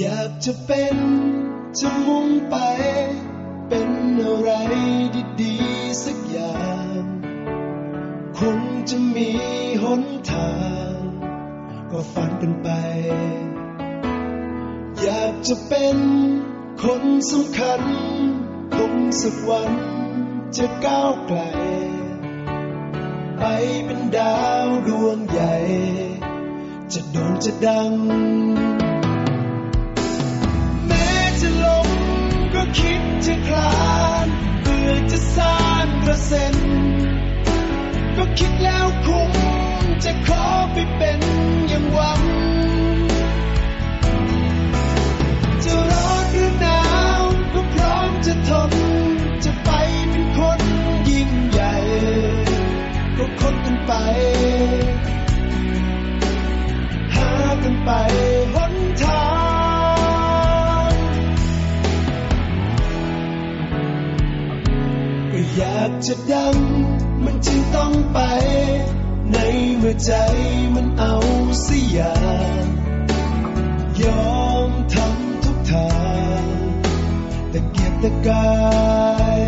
อยากจะเป็น จะมุ่งไป เป็นอะไรดีๆสักอย่าง คงจะมีหนทาง ก็ฝันกันไป อยากจะเป็นคนสำคัญ คงสักวันจะก้าวไกล ไปเป็นดาวดวงใหญ่ จะโด่งจะดัง คิดแล้วคงจะขอไปเป็นอย่างหวัง จะร้อนหรือหนาวก็พร้อมจะทน จะไปเป็นคนยิ่งใหญ่ ก็คนกันไป ก็อยากจะดัง มันจึงต้องไป ในเมื่อใจมันเอาเสียอย่างยอมทำทุกทางแต่เกียรตะกาย